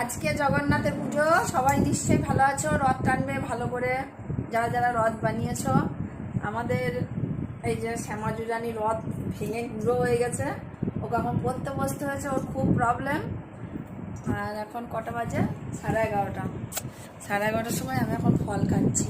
আজকে জগন্নাথের পুজো। সবাই নিশ্চয়ই ভালো আছো, রথ টানবে ভালো করে। যারা যারা রথ বানিয়েছ, আমাদের এই যে শ্যামা জুজানি রথ ভেঙে গুঁড়ো হয়ে গেছে। ওকে এখন পড়তে বসতে হয়েছে, ওর খুব প্রবলেম আর এখন কটা বাজে? সাড়ে এগারোটা। সাড়ে এগারোটার সময় আমি এখন ফল খাচ্ছি।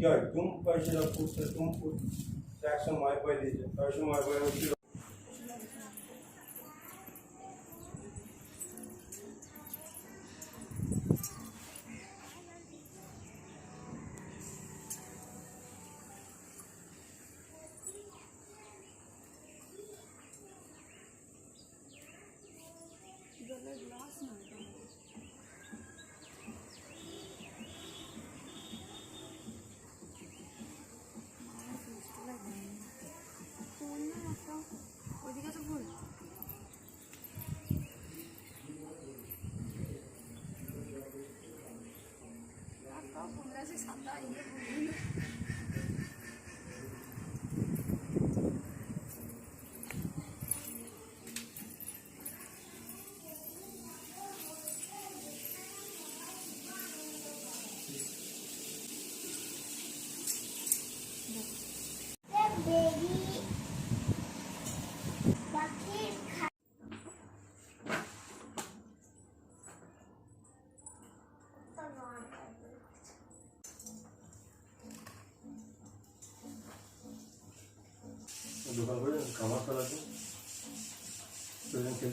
হয়। তুম পয়সা পুষতে ডুম পুষ একশো ময় পয় দিয়েছে পয়সুময় পয় 하나씩 산다 이게 Baby.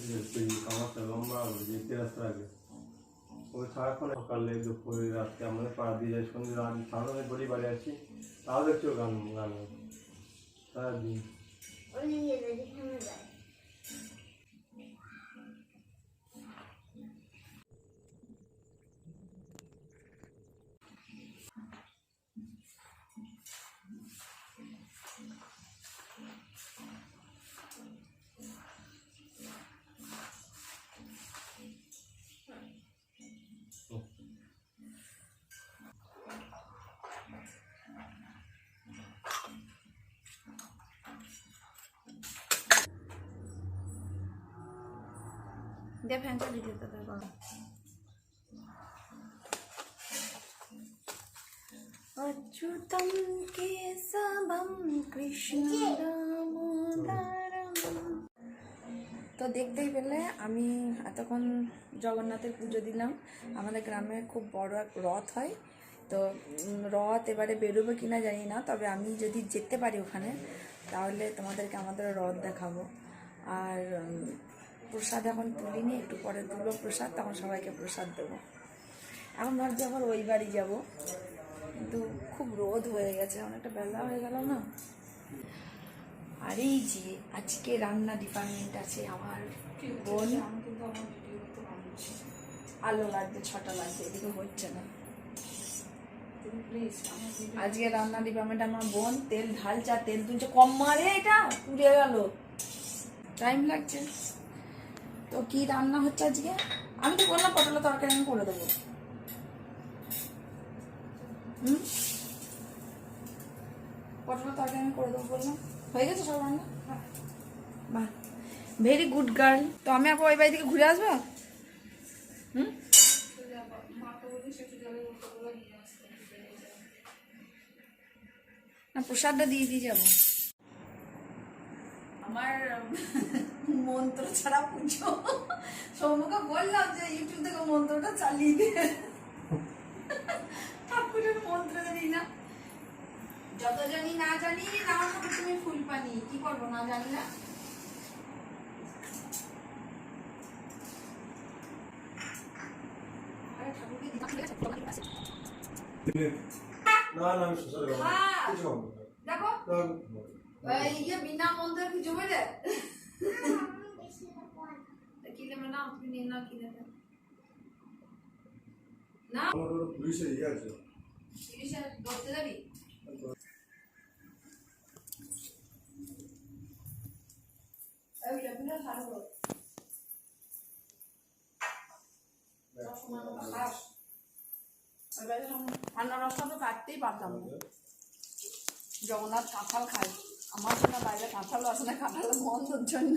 লম্বা যে তেরাস্তা আগে ওই দুপুরে রাত্রে আমাদের পাড়া দিয়ে সন্ধ্যে রাত সারাদিন বলি বাড়ি আসছি তাও দেখছ গান গান। সারাদিন দে ফ্যানটা দিতে তাদের গরম অচ্যুতম কেশবম কৃষ্ণ দামোদরম তো দেখতেই পেলে, আমি এতক্ষণ জগন্নাথের পুজো দিলাম। আমাদের গ্রামে খুব বড় এক রথ হয়। তো রথ এবারে বেরোবে কিনা জানি না, তবে আমি যদি যেতে পারি ওখানে, তাহলে তোমাদেরকে আমাদের রথ দেখাবো। আর প্রসাদ এখন তুলিনি, একটু পরে তুলো প্রসাদ, তখন সবাইকে প্রসাদ দেবো। এখন ভাবছি আবার ওই বাড়ি যাব, কিন্তু খুব রোদ হয়ে গেছে অনেকটা বেলা হয়ে গেল না। আর এই যে আজকে রান্না ডিপার্টমেন্ট আছে আমার বোন, আলো লাগবে, ছটা লাগবে, এদিকে হচ্ছে না। আজকে রান্না ডিপার্টমেন্ট আমার বোন, তেল ঢালছে তেল তুলছে, কম মারে এটা, পুড়ে গেল। টাইম লাগছে। তো কি রান্না হচ্ছে আজকে? আমি তো বললাম পটলের তরকারি আমি করে দেবো। পটলের তরকারি আমি করে দেবো বললাম। হয়ে গেছে সব রান্না? বাহ ভেরি গুড গার্ল তো আমি আবার ওই বাড়ি থেকে ঘুরে আসব? হুম? না, প্রসাদটা দিয়ে দিয়ে যাব। আমার মন্ত্র ছাড়া পুজো। সৌমুখে বললাম যে ইউটিউব থেকে মন্ত্রটা চালিয়ে দিয়ে ঠাকুরের মন্ত্র জানি না। যত জানি না জানি না হবে তুমি ফুল পানি। কি করব না আরে না আমি হ্যাঁ। দেখো এই ইয়ে বিনা মন্দির কি জমে না ঠান্ডা রসটা তো কাটতেই পারতাম না। জগন্নাথ কাঁঠাল খাই আমার জন্য বাইরে কাঁঠাল আসে না, কাঁঠালের গন্ধর জন্য।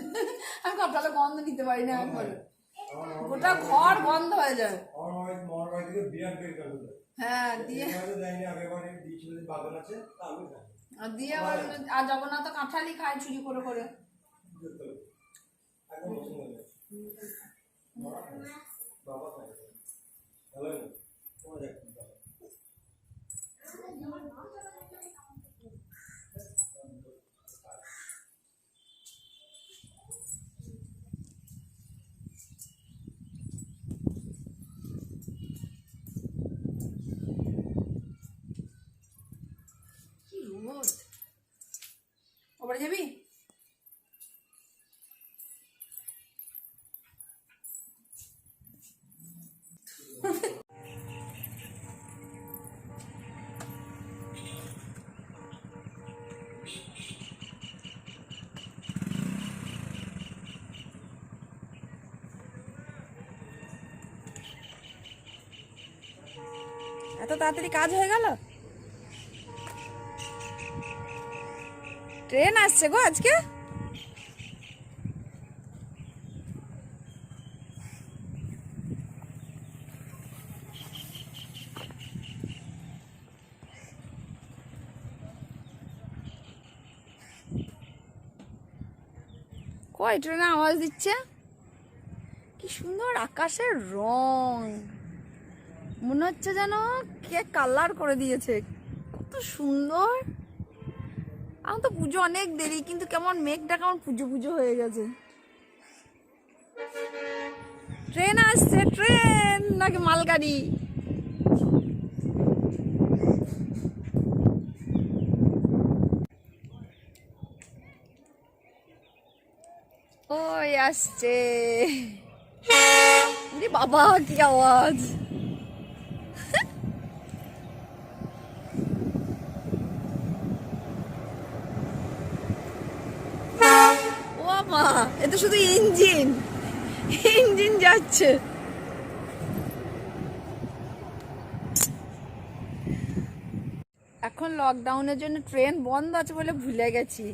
আমি কাঁঠালের গন্ধ নিতে পারি না একবারে গোটা ঘর বন্ধ হয়ে যায়। হ্যাঁ দিয়ে আছে আর দিয়ে আর জগন্নাথ কাঁঠালই খায় চুরি করে করে। রোদ ওপরে যাবি এত তাড়াতাড়ি কাজ হয়ে গেল? ট্রেন আসছে গো আজকে? কয় ট্রেনে আওয়াজ দিচ্ছে? কি সুন্দর আকাশের রং। মনে হচ্ছে যেন কে কালার করে দিয়েছে। কত সুন্দর। আমার তো পুজো অনেক দেরি, কিন্তু কেমন মেঘটা কেমন পুজো পুজো হয়ে গেছে। ট্রেন আসছে, ট্রেন নাকি মালগাড়ি? ওই আসছে। বাবা, কি আওয়াজ ও মা এ তো শুধু ইঞ্জিন। ইঞ্জিন যাচ্ছে। এখন লকডাউনের জন্য ট্রেন বন্ধ আছে বলে ভুলে গেছি।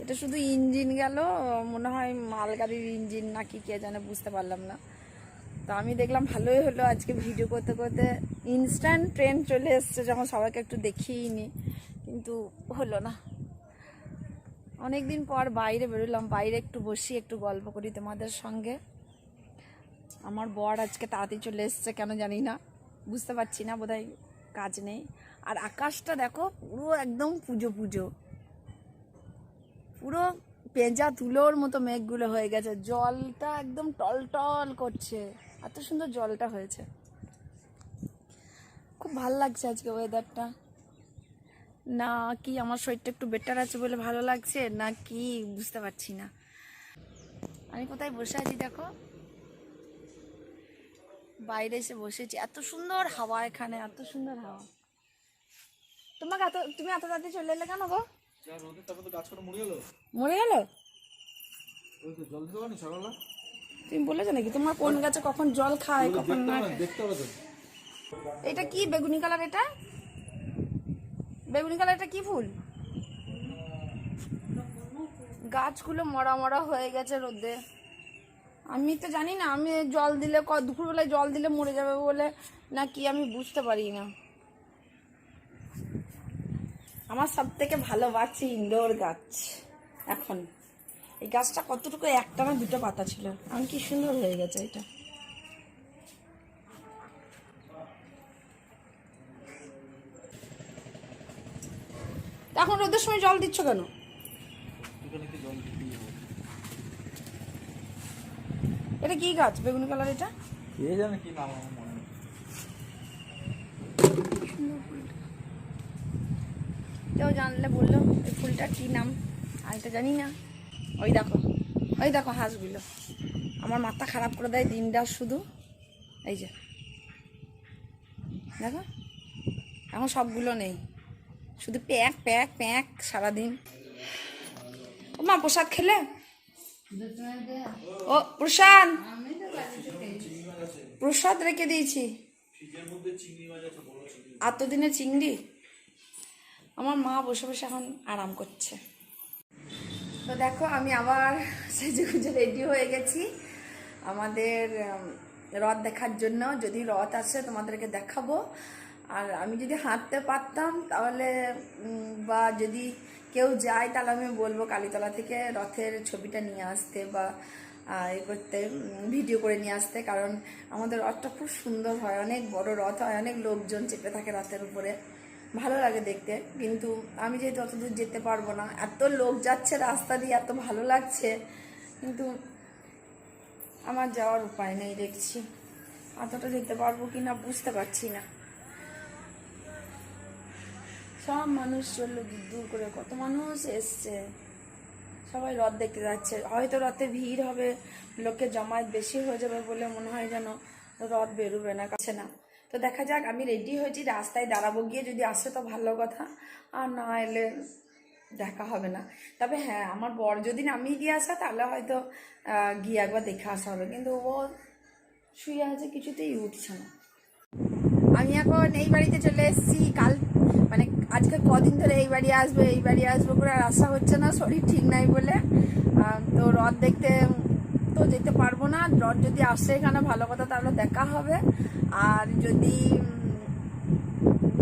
এটা শুধু ইঞ্জিন গেল, মনে হয় মালগাড়ির ইঞ্জিন নাকি কে জানে বুঝতে পারলাম না। তো আমি দেখলাম ভালোই হলো আজকে ভিডিও করতে করতে। ইনস্ট্যান্ট ট্রেন চলে এসছে যখন সবাইকে একটু দেখিয়ে নি, কিন্তু হলো না। অনেক দিন পর বাইরে বেরোলাম, বাইরে একটু বসি, একটু গল্প করি তোমাদের সঙ্গে। আমার বর আজকে তাড়াতাড়ি চলে এসছে, কেন জানি না, বুঝতে পারছি না, বোধহয় কাজ নেই। আর আকাশটা দেখো, পুরো একদম পুজো পুজো। পুরো পেঁজা তুলোর মতো মেঘগুলো হয়ে গেছে, জলটা একদম টলটল করছে, এত সুন্দর জলটা হয়েছে। খুব ভালো লাগছে আজকে ওয়েদারটা না কি আমার শরীরটা একটু বেটার আছে বলে ভালো লাগছে? না কি? বুঝতে পারছি না। আমি কোথায় বসে আছি দেখো? বাইরে এসে বসেছি। এত সুন্দর হাওয়া এখানে এত সুন্দর হাওয়া। তোমাকে এত তুমি এত তাড়াতাড়ি চলে এলে কেন গো? মরে গেল। তুমি বলেছ নাকি? তোমার কোন গাছে কখন জল খায় কখন না এটা কি বেগুনি কালার এটা? বেগুনি কালারটা কি ফুল? গাছগুলো মরা মরা হয়ে গেছে রোদে। আমি তো জানি না, আমি জল দিলে ক- দুপুরবেলায় জল দিলে মরে যাবে বলে না কি আমি বুঝতে পারি না। আমার সব থেকে ভালো বাড়ছে ইনডোর গাছ, এখন। এই গাছটা কতটুকু একটা না দুটো পাতা ছিল। আমি কি সুন্দর হয়ে গেছে এটা? এখন রোদের সময় জল দিচ্ছ কেন? এটা কি গাছ বেগুনি কালার এটা? কে জানে কি নাম আমার মনে কেউ জানলে বলল এই ফুলটা কি নাম? আমি তো জানি না। ওই দেখো ওই দেখো হাঁসগুলো। আমার মাথা খারাপ করে দেয় দিনটা শুধু। এই যে। দেখো এখন সবগুলো নেই। শুধু প্যাক প্যাক প্যাক, সারাদিন। ও মা, প্রসাদ খেলে? ও, প্রসাদ। প্রসাদ রেখে দিয়েছি। এতদিনে চিংড়ি? আমার মা বসে বসে এখন আরাম করছে। তো দেখো, আমি আবার সেজে গুজে রেডি হয়ে গেছি। আমাদের রথ দেখার জন্য। যদি রথ আসে, তোমাদেরকে দেখাবো। আর আমি যদি হাঁটতে পারতাম তাহলে বা যদি কেউ যায় তাহলে আমি বলব কালীতলা থেকে রথের ছবিটা নিয়ে আসতে বা এ করতে ভিডিও করে নিয়ে আসতে। কারণ আমাদের রথটা খুব সুন্দর হয়, অনেক বড় রথ হয়, অনেক লোকজন চেপে থাকে রথের উপরে। ভালো লাগে দেখতে। কিন্তু আমি যেহেতু অত দূর যেতে পারব না, এত লোক যাচ্ছে রাস্তা দিয়ে, এত ভালো লাগছে। কিন্তু আমার যাওয়ার উপায় নেই দেখছি। অতটা যেতে পারব কি না বুঝতে পারছি না। সব মানুষ চলল দূর করে, কত মানুষ এসছে। সবাই রথ দেখতে যাচ্ছে। হয়তো রথে ভিড় হবে লোকের জমায়েত বেশি হয়ে যাবে বলে মনে হয় যেন রথ বেরোবে না, কাছে না। তো দেখা যাক, আমি রেডি হয়েছি, রাস্তায় দাঁড়াবো গিয়ে যদি আসে তো ভালো কথা, আর না এলে দেখা হবে না। তবে হ্যাঁ আমার বর যদি নামিয়ে দিয়ে আসা, তাহলে হয়তো গিয়ে একবার দেখে আসা হবে। কিন্তু ও শুয়ে আছে, কিছুতেই উঠছে না। আমি এখন এই বাড়িতে চলে এসেছি, কাল মানে আজকে কদিন ধরে এই বাড়ি আসবে, এই বাড়ি আসব করে আর আসা হচ্ছে না, শরীর ঠিক নাই বলে। তো রথ দেখতে তো যেতে পারব না। রথ যদি আসে এখানে, ভালো কথা, তাহলে দেখা হবে। আর যদি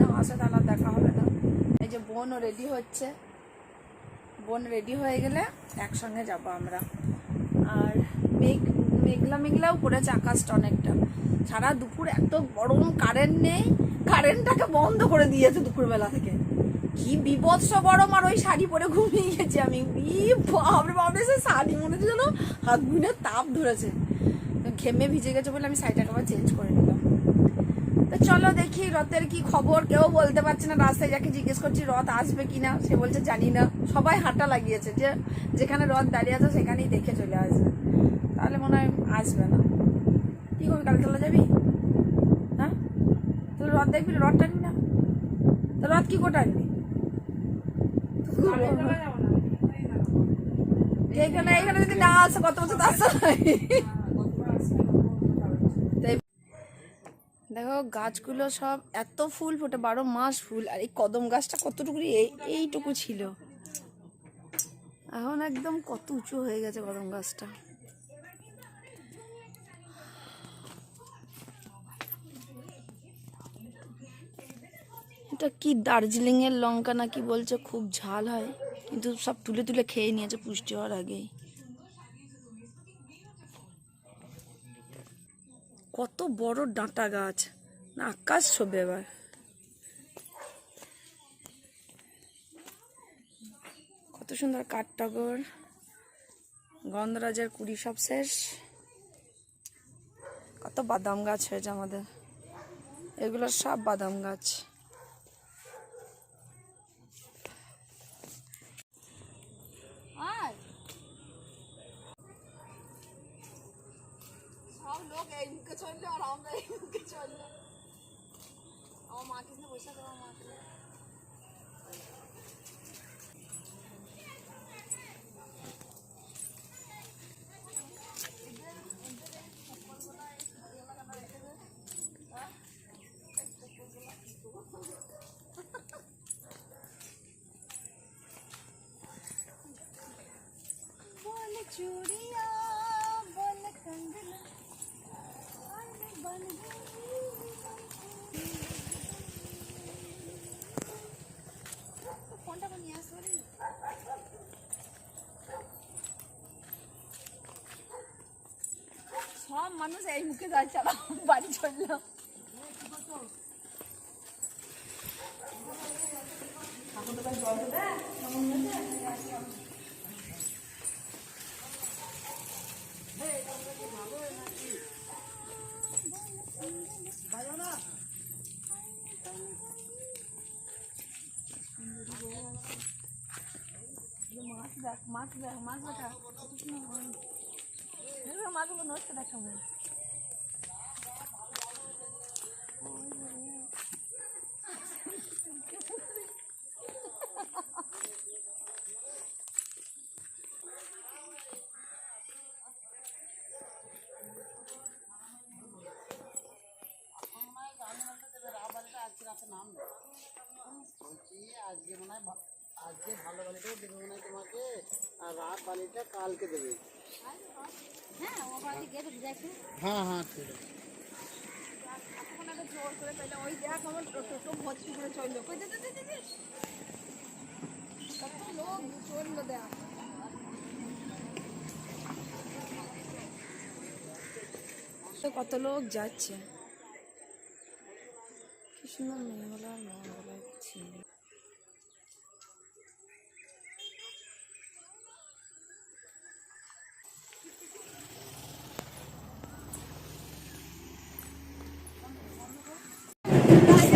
না আসে, তাহলে দেখা হবে না। এই যে বোনও রেডি হচ্ছে। বোন রেডি হয়ে গেলে একসঙ্গে যাব আমরা। আর মেঘ মেঘলা মেঘলাও পড়েছে আকাশটা অনেকটা। সারা দুপুর এত গরম কারেন্ট নেই। কারেন্টটাকে বন্ধ করে দিয়েছে দুপুরবেলা থেকে। কি বিভৎস গরম, আর ওই শাড়ি পরে ঘুমিয়ে গেছি আমি। ই বাপরে বাপরে সে শাড়ি মনে হচ্ছে যেন হাত গুনে তাপ ধরেছে। ঘেমে ভিজে গেছে বলে আমি শাড়িটাকে আবার চেঞ্জ করে নিলাম। তো চলো দেখি রথের কি খবর। কেউ বলতে পারছে না, রাস্তায় যাকে জিজ্ঞেস করছি রথ আসবে কিনা, সে বলছে জানি না। সবাই হাঁটা লাগিয়েছে, যে যেখানে রথ দাঁড়িয়ে আছে সেখানেই দেখে চলে আসবে। তাহলে মনে হয় আসবে না। কি করবি, কালকে চলে যাবি? তুই রথ দেখবি রথ টানবি না? তো রথ কি করে টানবি এইখানে এইখানে যদি না আসে, কত বছর তো দেখো, গাছগুলো সব এত ফুল ফোটে, বারো মাস ফুল, আর এই কদম গাছটা কতটুকু এই, এইটুকু ছিল। এখন একদম কত উঁচু হয়ে গেছে কদম গাছটা। এটা কি দার্জিলিং এর লঙ্কা নাকি বলছে? খুব ঝাল হয়। কিন্তু সব তুলে তুলে খেয়ে নিয়েছে পুষ্টি হওয়ার আগেই। কত বড় ডাঁটা গাছ। না, আকাশ ছবি এবার। কত সুন্দর কাঠটগর গন্ধরাজের কুড়ি সব শেষ। কত বাদাম গাছ হয়েছে আমাদের। এগুলো সব বাদাম গাছ। लोग इनके छोड़ लो और हम इनके छोड़ लो और माँ किसने पूछा करो माँ के चूड़िया সব মানুষ এই মুখে জল চালা বাড়ি চললাম Hey, don't let me have it, দেখ মাছ দেখ মাছ দেখা। মাছগুলো নড়ছে দেখ। আজকে ভালো দেবে হয় তোমাকে আর রাত বালিটা কালকে দেবে। হ্যাঁ হ্যাঁ ঠিক আছে। জোর করে পেলে ওই দেখ আমার টোটো ভর্তি করে চলল। কই দে দে দে, দে দে। কত লোক চলল দেখ। কত লোক যাচ্ছে। কি সুন্দর মেয়েগুলো আর Bye.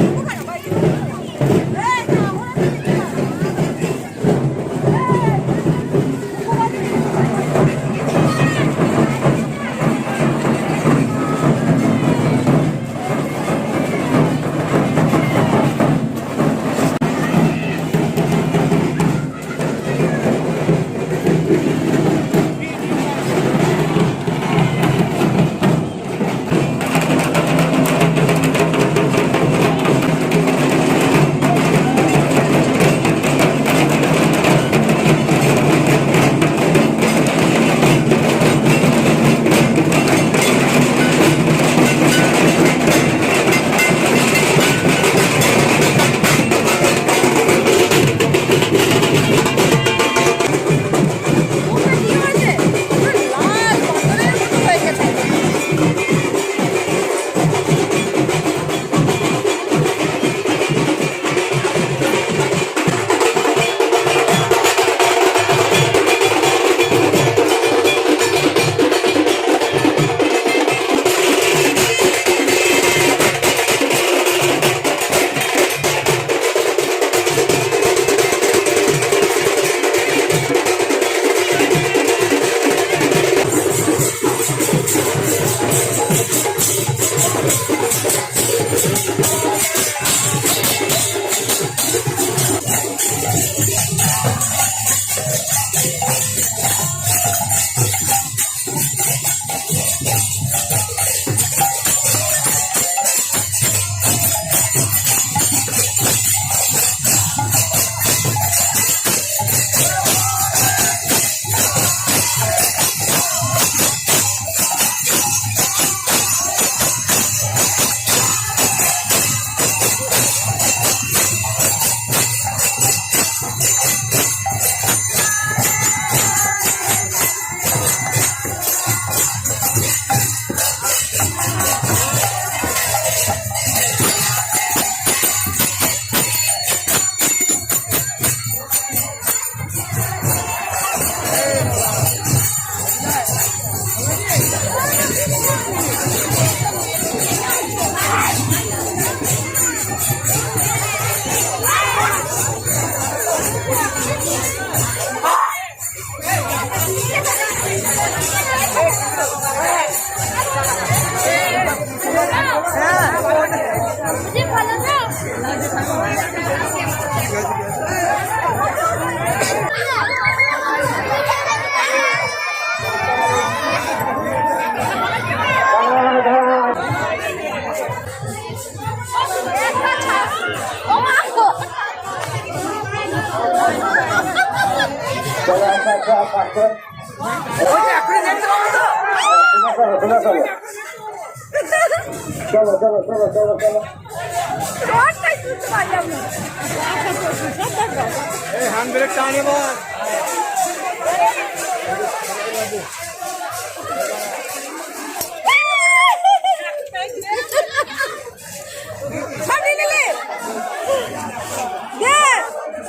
ব্রেক টানে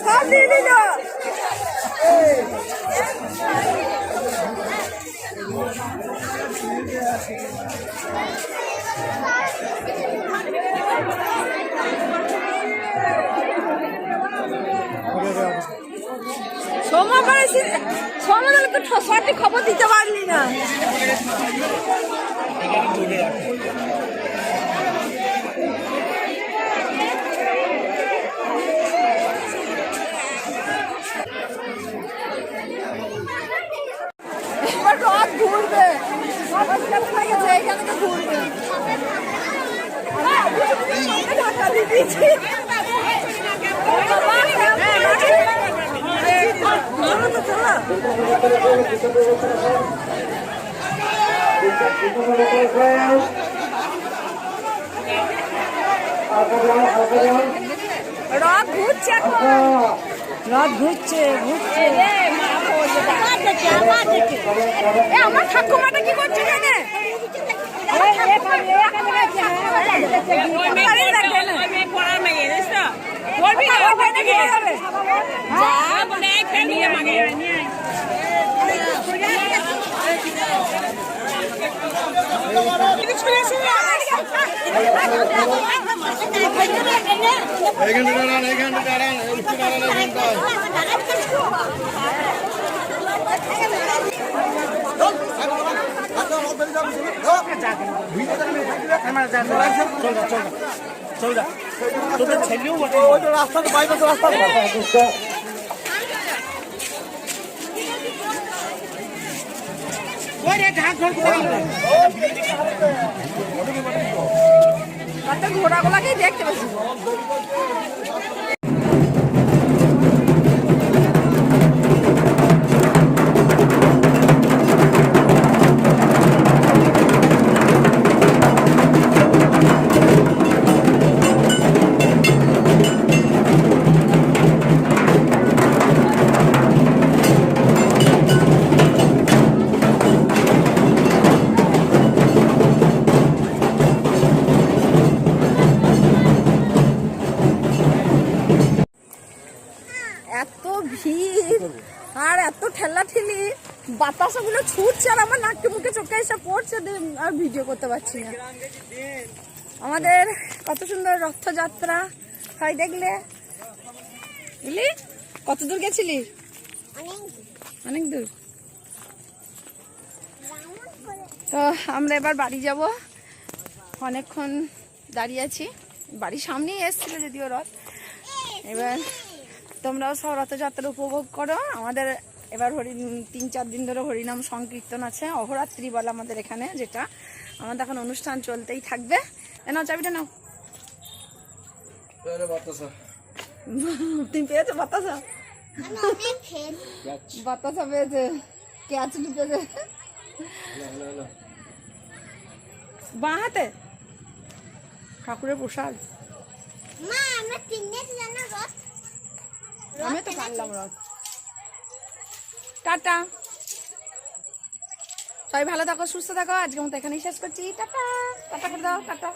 সব নিয়ে নিলি সমাধান সঠিক খবর দিতে পারলি না। ঘুরবে। তো ঘুরবে। ঢাকা দিয়ে দিয়েছি চলো তো চলো রথ ঘুরছে রথ ঘুরছে ঘুরছে এ আমার ঠাকুমাটা কি করছে এখানে দাঁড়ান এইখানে দাঁড়ান একটু দাঁড়ান এইখানটায় রাতে ঘোড়াগুলাকেই দেখতে পেয়েছি বাতাসাগুলো ছুটছে আর আমার নাককে মুখে চোখে এসে পড়ছে আর ভিডিও করতে পারছি না। আমাদের কত সুন্দর রথযাত্রা হয় দেখলে? বুঝলি কত দূর গেছিলি? অনেক দূর। তো আমরা এবার বাড়ি যাব। অনেকক্ষণ দাঁড়িয়ে আছি। বাড়ির সামনেই এসেছিল যদিও রথ। এবার তোমরাও সব রথযাত্রা উপভোগ করো। আমাদের এবার হরি তিন চার দিন ধরে হরিনাম সংকীর্তন আছে। অহরাত্রি বলে আমাদের এখানে যেটা আমাদের এখন অনুষ্ঠান চলতেই থাকবে। এ নাও চাবিটা নাও। তুমি পেয়েছ বাতাসা? বাতাসা পেয়েছে। ক্যাচ পেয়েছে বাঁ হাতে? ঠাকুরের প্রসাদ। আমি তো পারলাম রথ। টাটা। সবাই ভালো থাকো, সুস্থ থাকো। আজকে মতো এখানেই শেষ করছি। টাটা। টাটা করে দাও, টাটা।